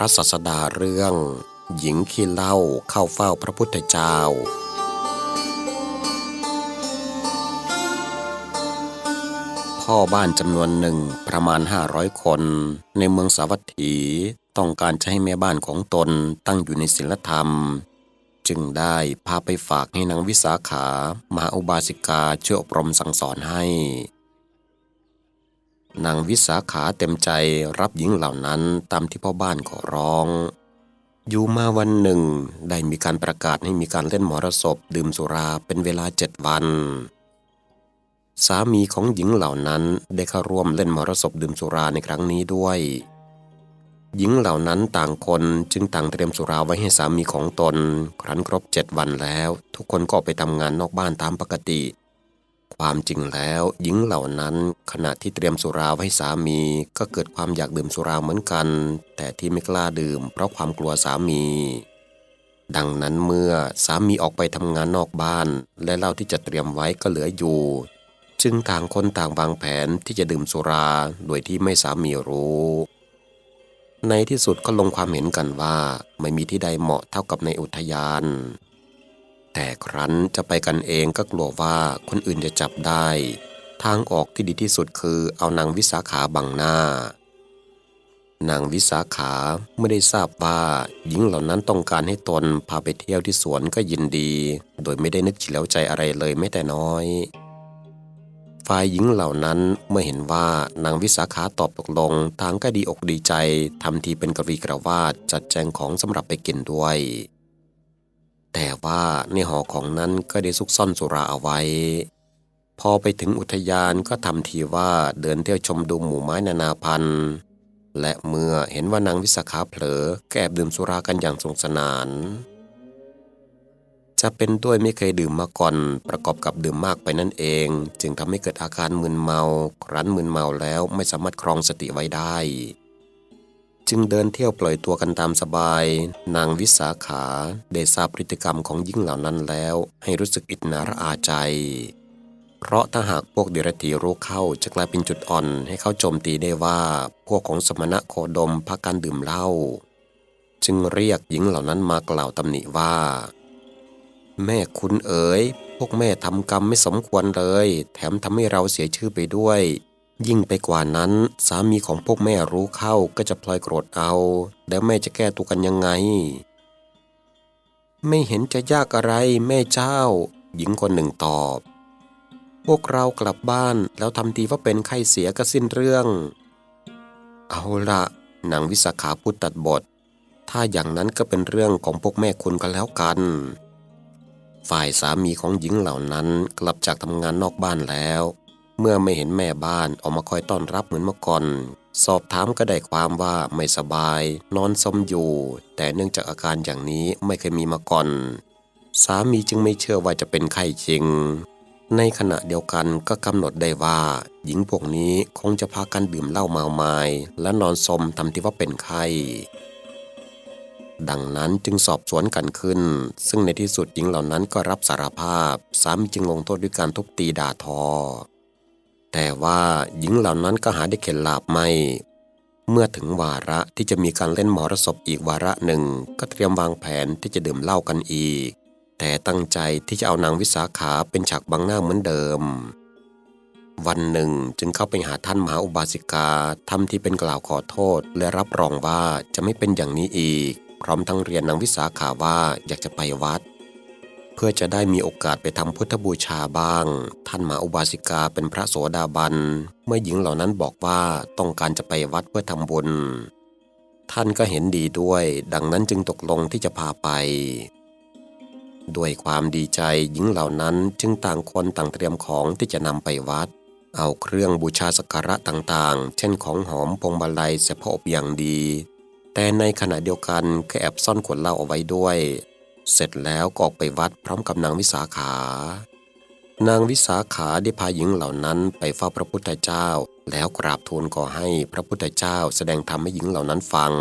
ระศาสดาเรื่อง หญิงขี้เล้าเข้าเฝ้าพระพุทธเจ้า พ่อบ้านจำนวนหนึ่งประมาณ 500 คน ในเมืองสาวัตถีต้องการจะให้แม่บ้านของตนตั้งอยู่ในศีลธรรม จึงได้พาไปฝากให้นางวิสาขามหาอุบาสิกาช่วยอบรมสั่งสอนให้ นางวิสาขาเต็มใจรับหญิงเหล่านั้นตามที่พ่อบ้านขอร้อง อยู่มาวันหนึ่ง ได้มีการประกาศให้มีการเล่นมหรสพดื่มสุราเป็นเวลาเจ็ดวัน สามีของหญิงเหล่านั้นได้เข้าร่วมเล่นมหรสพดื่มสุราในครั้งนี้ด้วย หญิงเหล่านั้นต่างคนจึงต่างเตรียมสุราไว้ให้สามีของตน ครั้นครบเจ็ดวันแล้ว ทุกคนก็ไปทำงานนอกบ้านตามปกติ ความจริงแล้ว หญิงเหล่านั้นขณะที่เตรียมสุราให้สามี ก็เกิดความอยากดื่มสุราเหมือนกัน แต่ที่ไม่กล้าดื่ม เพราะความกลัวสามี ดังนั้นเมื่อสามีออกไปทำงานนอกบ้าน และเหล้าที่จะเตรียมไว้ก็เหลืออยู่จึงต่างคนต่างวางแผนที่จะดื่มสุรา โดยที่ไม่สามีรู้ ในที่สุดก็ลงความเห็นกันว่าไม่มีที่ใดเหมาะเท่ากับในอุทยาน แต่ครั้นจะไปกันเองก็กลัวว่าคนอื่นจะจับได้ ทางออกที่ดีที่สุดคือเอานางวิสาขาบังหน้า นางวิสาขาไม่ได้ทราบว่าหญิงเหล่านั้นต้องการให้ตนพาไปเที่ยวที่สวนก็ยินดี โดยไม่ได้นึกเฉลียวใจอะไรเลยแม้แต่น้อยฝ่ายหญิงเหล่านั้นเมื่อเห็นว่านางวิสาขาตอบตกลงทางก็ดีอกดีใจทำทีเป็นกรวีกระวาดจัดแจงของสำหรับไปกินด้วย แต่ว่าในหอของนั้นก็ได้ซุกซ่อนสุราเอาไว้ พอไปถึงอุทยานก็ทำทีว่าเดินเที่ยวชมดูหมู่ไม้นานาพันธุ์ และเมื่อเห็นว่านางวิสาขาเผลอแอบดื่มสุรากันอย่างสนุกสนาน จะเป็นด้วยไม่เคยดื่มมาก่อนประกอบกับดื่มมากไปนั่นเอง จึงทำให้เกิดอาการมึนเมา ครั้นมึนเมาแล้วไม่สามารถครองสติไว้ได้ จึงเดินเที่ยวปล่อยตัวกันตามสบาย นางวิสาขาได้ทราบพฤติกรรมของหญิงเหล่านั้นแล้ว ให้รู้สึกอิจนาระอาใจ เพราะถ้าหากพวกเดรัจฉีรู้เข้าจะกลายเป็นจุดอ่อนให้เขาโจมตีได้ว่าพวกของสมณะโคดมพักการดื่มเหล้าจึงเรียกหญิงเหล่านั้นมากล่าวตำหนิว่า แม่คุณเอ๋ยพวกแม่ทำกรรมไม่สมควรเลย แถมทำให้เราเสียชื่อไปด้วย ยิ่งไปกว่านั้น สามีของพวกแม่รู้เข้าก็จะพลอยโกรธเอา แล้วแม่จะแก้ตัวกันยังไง ไม่เห็นจะยากอะไรแม่เจ้า หญิงคนหนึ่งตอบ พวกเรากลับบ้านแล้วทำทีว่าเป็นไข้เสียก็สิ้นเรื่อง เอาละนางวิสาขาพูดตัดบท ถ้าอย่างนั้นก็เป็นเรื่องของพวกแม่คุณกันแล้วกัน ฝ่ายสามีของหญิงเหล่านั้นกลับจากทำงานนอกบ้านแล้ว เมื่อไม่เห็นแม่บ้านออกมาคอยต้อนรับเหมือนเมื่อก่อน สอบถามก็ได้ความว่าไม่สบาย นอนสมอยู่ แต่เนื่องจากอาการอย่างนี้ไม่เคยมีมาก่อน สามีจึงไม่เชื่อว่าจะเป็นไข้จริง ในขณะเดียวกันก็กำหนดได้ว่า หญิงพวกนี้คงจะพากันดื่มเหล้าเมาไมาและนอนสมทำที่ว่าเป็นไข้ดังนั้นจึงสอบสวนกันขึ้น ซึ่งในที่สุดหญิงเหล่านั้นก็รับสารภาพ สามีจึงลงโทษด้วยการทุบตีด่าทอ แต่ว่าหญิงเหล่านั้นก็หาได้เข็ดหลาบไม่ เมื่อถึงวาระที่จะมีการเล่นมรสพอีกวาระหนึ่ง ก็เตรียมวางแผนที่จะดื่มเหล้ากันอีก แต่ตั้งใจที่จะเอานางวิสาขาเป็นฉากบังหน้าเหมือนเดิม วันหนึ่งจึงเข้าไปหาท่านมหาอุบาสิกาทำที่เป็นกล่าวขอโทษ และรับรองว่าจะไม่เป็นอย่างนี้อีก พร้อมทั้งเรียนนางวิสาขาว่าอยากจะไปวัด เพื่อจะได้มีโอกาสไปทำพุทธบูชาบ้าง ท่านมาอุบาสิกาเป็นพระโสดาบัน เมื่อหญิงเหล่านั้นบอกว่าต้องการจะไปวัดเพื่อทำบุญ ท่านก็เห็นดีด้วย ดังนั้นจึงตกลงที่จะพาไปด้วยความดีใจหญิงเหล่านั้นจึงต่างคนต่างเตรียมของที่จะนำไปวัด เอาเครื่องบูชาสักการะต่างๆ เช่นของหอมพงมาลัยเสพอบอย่างดี แต่ในขณะเดียวกันก็แอบซ่อนขวดเหล้าเอาไว้ด้วย เสร็จแล้วก็ออกไปวัดพร้อมกับนางวิสาขา นางวิสาขาได้พาหญิงเหล่านั้นไปเฝ้าพระพุทธเจ้า แล้วกราบทูลขอให้พระพุทธเจ้าแสดงธรรมให้หญิงเหล่านั้นฟัง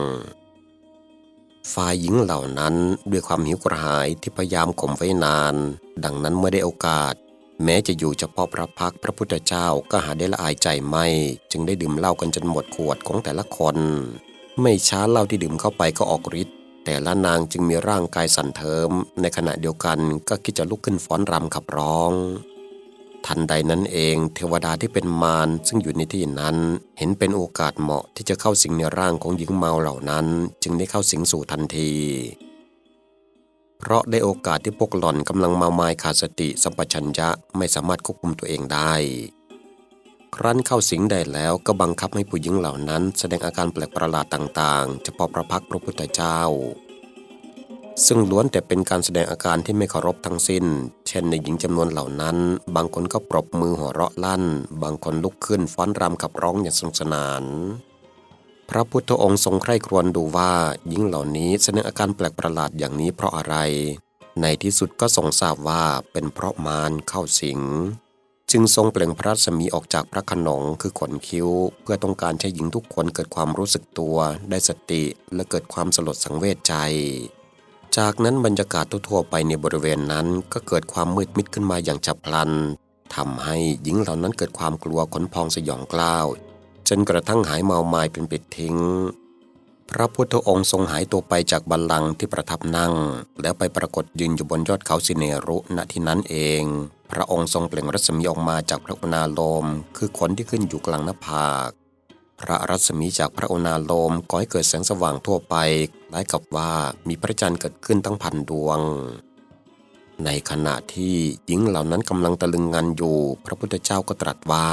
ฝ่ายหญิงเหล่านั้นด้วยความหิวกระหายที่พยายามข่มไว้นาน ดังนั้นเมื่อได้โอกาส แม้จะอยู่เฉพาะพระพักพระพุทธเจ้าก็หาได้ละอายใจไม่ จึงได้ดื่มเหล้ากันจนหมดขวดของแต่ละคน ไม่ช้าเหล้าที่ดื่มเข้าไปก็ออกฤทธิ์ แต่ละนางจึงมีร่างกายสั่นเทิม ในขณะเดียวกันก็คิดจะลุกขึ้นฟ้อนรำขับร้อง ทันใดนั้นเองเทวดาที่เป็นมารซึ่งอยู่ในที่นั้น เห็นเป็นโอกาสเหมาะที่จะเข้าสิงในร่างของหญิงเมาเหล่านั้น จึงได้เข้าสิงสู่ทันที เพราะได้โอกาสที่พวกหล่อนกำลังเมามายขาดสติสัมปชัญญะไม่สามารถควบคุมตัวเองได้ ครั้นเข้าสิงได้แล้วก็บังคับให้ผู้หญิงเหล่านั้น แสดงอาการแปลกประหลาดต่างๆ เฉพาะพระพักตร์พระพุทธเจ้า ซึ่งล้วนแต่เป็นการแสดงอาการที่ไม่เคารพทั้งสิ้น เช่นในหญิงจำนวนเหล่านั้น บางคนก็ปรบมือหัวเราะลั่น บางคนลุกขึ้นฟ้อนรำขับร้องอย่างสนุกสนาน พระพุทธองค์ทรงใคร่ครวญดูว่าหญิงเหล่านี้แสดงอาการแปลกประหลาดอย่างนี้เพราะอะไร ในที่สุดก็ทรงทราบว่าเป็นเพราะมารเข้าสิง จึงทรงเปล่งพระรัศมีออกจากพระขนงคือขนคิ้ว เพื่อต้องการให้หญิงทุกคนเกิดความรู้สึกตัว ได้สติและเกิดความสลดสังเวชใจ จากนั้นบรรยากาศทั่วๆไปในบริเวณนั้นก็เกิดความมืดมิดขึ้นมาอย่างฉับพลันทำให้หญิงเหล่านั้นเกิดความกลัวขนพองสยองกล้าว จนกระทั่งหายเมามายเป็นปิดทิ้ง พระพุทธองค์ทรงหายตัวไปจากบัลลังก์ที่ประทับนั่ง แล้วไปปรากฏยืนอยู่บนยอดเขาสิเนรุณที่นั้นเอง พระองค์ทรงเปล่งรัศมีออกมาจากพระอุณาโลม คือขนที่ขึ้นอยู่กลางหน้าผาก พระรัศมีจากพระอุณาโลมก่อให้เกิดแสงสว่างทั่วไปคล้ายกับว่ามีพระจันทร์เกิดขึ้นตั้งพันดวง ในขณะที่หญิงเหล่านั้นกำลังตะลึงงันอยู่ พระพุทธเจ้าก็ตรัสว่า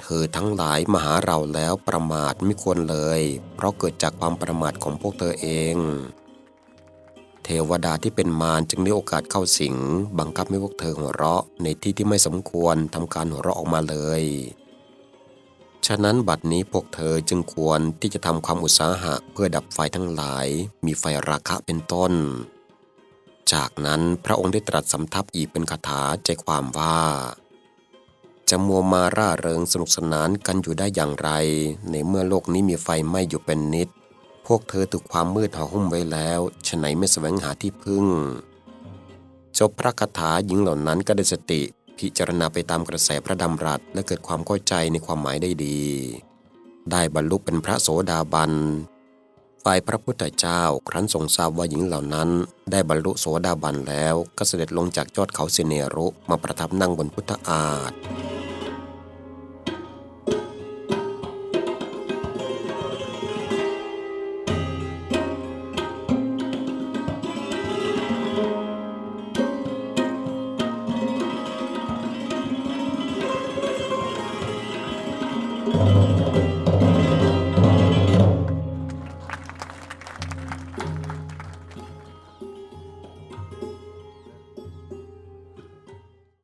เธอทั้งหลายมาหาเราแล้วประมาทไม่ควรเลย เพราะเกิดจากความประมาทของพวกเธอเอง ทวดาที่เป็นมารจึงได้โอกาสเข้าสิง บังคับให้พวกเธอหัวเราะ ในที่ที่ไม่สมควรทำการหัวเราะออกมาเลย ฉะนั้นบัดนี้พวกเธอจึงควรที่จะทำความอุตสาหะเพื่อดับไฟทั้งหลาย มีไฟราคะเป็นต้น จากนั้นพระองค์ได้ตรัสสำทับอีกเป็นคาถาใจความว่าจะมัวมาร่าเริงสนุกสนานกันอยู่ได้อย่างไร ในเมื่อโลกนี้มีไฟไหม้อยู่เป็นนิด พวกเธอถูกความมืดห่อหุ้มไว้แล้วฉไหนไม่แสวงหาที่พึ่ง จบพระคาถาหญิงเหล่านั้นก็ได้สติ พิจารณาไปตามกระแสพระดำรัสและเกิดความเข้าใจในความหมายได้ดี ได้บรรลุเป็นพระโสดาบัน ฝ่ายพระพุทธเจ้าครั้นทรงทราบว่าหญิงเหล่านั้น ได้บรรลุโสดาบันแล้วก็เสด็จลงจากยอดเขาสิเนรุมาประทับนั่งบนพุทธอาฏ